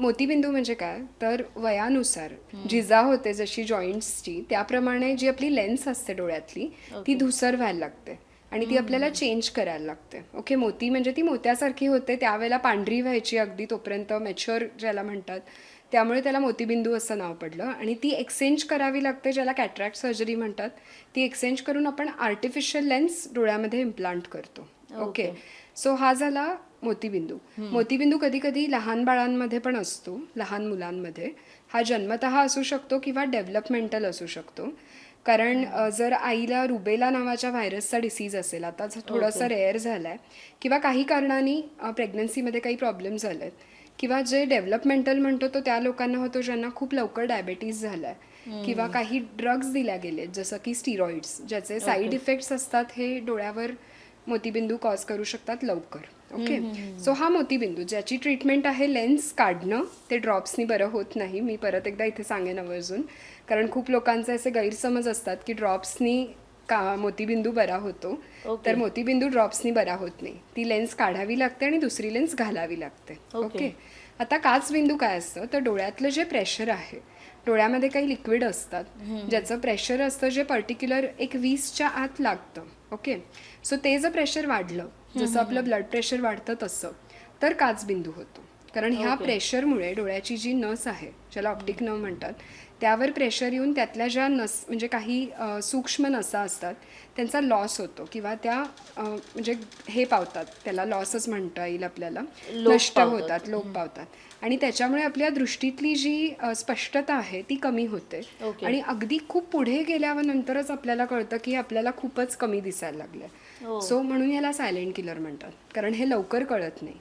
मोतीबिंदू म्हणजे काय? तर वयानुसार जिजा होते जशी जॉईंट्सची त्याप्रमाणे जी आपली लेन्स असते डोळ्यातली ती धुसर व्हायला लागते. आणि ती आपल्याला चेंज करायला लागते. ओके मोती म्हणजे ती मोत्यासारखी होते त्यावेळेला पांढरी व्हायची अगदी तोपर्यंत मॅच्युअर ज्याला म्हणतात. त्यामुळे त्याला मोतीबिंदू असं नाव पडलं. आणि ती एक्सचेंज करावी लागते ज्याला कॅट्रॅक्ट सर्जरी म्हणतात. ती एक्सचेंज करून आपण आर्टिफिशियल लेन्स डोळ्यामध्ये इम्प्लांट करतो. ओके. सो हा झाला मोतीबिंदू. मोतीबिंदू कधी कधी लहान बाळांमध्ये पण असतो लहान मुलांमध्ये. हा जन्मतः असू शकतो किंवा डेव्हलपमेंटल असू शकतो. कारण जर आईला रुबेला नावाच्या व्हायरसचा डिसीज असेल आता थोडंसं रेअर झालाय किंवा काही कारणाने प्रेग्नन्सीमध्ये काही प्रॉब्लेम झालेत किंवा जे डेव्हलपमेंटल म्हणतो तो त्या लोकांना होतो ज्यांना खूप लवकर डायबेटीज झालाय किंवा काही ड्रग्ज दिल्या गेलेत जसं की स्टिरॉइड्स ज्याचे साईड इफेक्ट्स असतात हे डोळ्यावर मोतीबिंदू कॉज करू शकतात लवकर. ओके सो हा मोतीबिंदू ज्याची ट्रीटमेंट आहे लेन्स काढणं ते ड्रॉप्सनी बरं होत नाही. मी परत एकदा इथे सांगेन आवर्जून कारण खूप लोकांचे असे गैरसमज असतात की ड्रॉप्सनी का मोतीबिंदू बरा होतो. तर मोतीबिंदू ड्रॉप्सनी बरा होत नाही. ती लेन्स काढावी लागते आणि दुसरी लेन्स घालावी लागते. ओके आता काच बिंदू काय असतं? तर डोळ्यातलं जे प्रेशर आहे डोळ्यामध्ये काही लिक्विड असतात ज्याचं प्रेशर असतं जे पर्टिक्युलर एक वीसच्या आत लागतं ओके सो ते जर प्रेशर वाढलं जसं आपलं ब्लड प्रेशर वाढतं तसं तर काच बिंदू होतो. कारण ह्या प्रेशरमुळे डोळ्याची जी नस आहे ज्याला ऑप्टिक नव म्हणतात त्यावर प्रेशर येऊन त्यातल्या ज्या नस म्हणजे काही सूक्ष्म नसा असतात त्यांचा लॉस होतो किंवा त्या म्हणजे हे पावतात त्याला लॉसच म्हणता येईल आपल्याला. नष्ट होतात लोप पावतात. आणि त्याच्यामुळे आपल्या दृष्टीतली जी स्पष्टता आहे ती कमी होते. आणि अगदी खूप पुढे गेल्यावर नंतरच आपल्याला कळतं की आपल्याला खूपच कमी दिसायला लागलं सो म्हणून याला सायलेंट किलर म्हणतात. कारण हे लवकर कळत नाही.